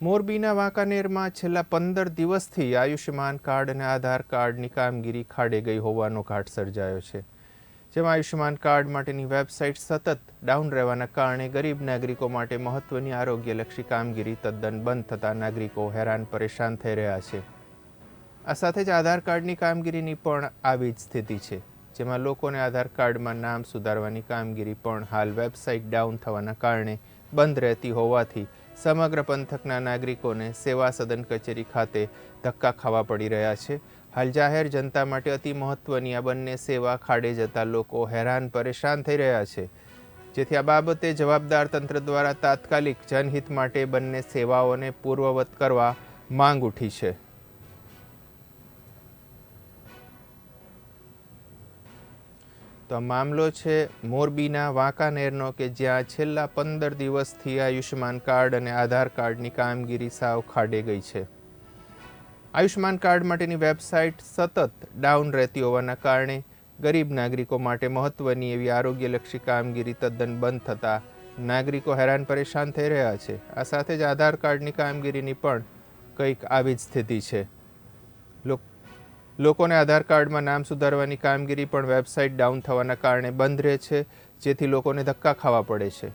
મોરબીના વાંકાનેરમાં છેલ્લા પંદર દિવસથી આયુષ્યમાન કાર્ડ અને આધાર કાર્ડની કામગીરી ખાડે ગઈ હોવાનો ઘાટ સર્જાયો છે. જેમાં આયુષ્યમાન કાર્ડ માટેની વેબસાઇટ સતત ડાઉન રહેવાના કારણે ગરીબ નાગરિકો માટે મહત્વની આરોગ્યલક્ષી કામગીરી તદ્દન બંધ થતાં નાગરિકો હેરાન પરેશાન થઈ રહ્યા છે. આ સાથે જ આધાર કાર્ડની કામગીરીની પણ આવી જ સ્થિતિ છે, જેમાં લોકોને આધાર કાર્ડમાં નામ સુધારવાની કામગીરી પણ હાલ વેબસાઇટ ડાઉન થવાના કારણે બંધ રહેતી હોવાથી સમગ્ર પંથકના નાગરિકોને સેવા સદન કચેરી ખાતે ધક્કા ખાવા પડી રહ્યા છે. હાલ જાહેર જનતા માટે અતિ મહત્વની આ બંને સેવા ખાડે જતા લોકો હેરાન પરેશાન થઈ રહ્યા છે. જેથી આ બાબતે જવાબદાર તંત્ર દ્વારા તાત્કાલિક જનહિત માટે બંને સેવાઓને પૂર્વવત કરવા માંગ ઉઠી છે. તો મામલો છે મોરબીના વાંકાનેરનો કે જ્યાં છેલ્લા પંદર દિવસથી આયુષ્યમાન કાર્ડ અને આધાર કાર્ડની કામગીરી સાવ ખાડે ગઈ છે. આયુષ્યમાન કાર્ડ માટેની વેબસાઇટ સતત ડાઉન રહેતી હોવાના કારણે ગરીબ નાગરિકો માટે મહત્વની એવી આરોગ્યલક્ષી કામગીરી તદ્દન બંધ થતાં નાગરિકો હેરાન પરેશાન થઈ રહ્યા છે. આ સાથે જ આધાર કાર્ડની કામગીરીની પણ કંઈક આવી જ સ્થિતિ છે. લોક લોકોને આધાર કાર્ડમાં નામ સુધારવાની કામગીરી પણ વેબસાઇટ ડાઉન થવાના કારણે બંધ રહે છે, જેથી લોકોને ધક્કા ખાવા પડે છે.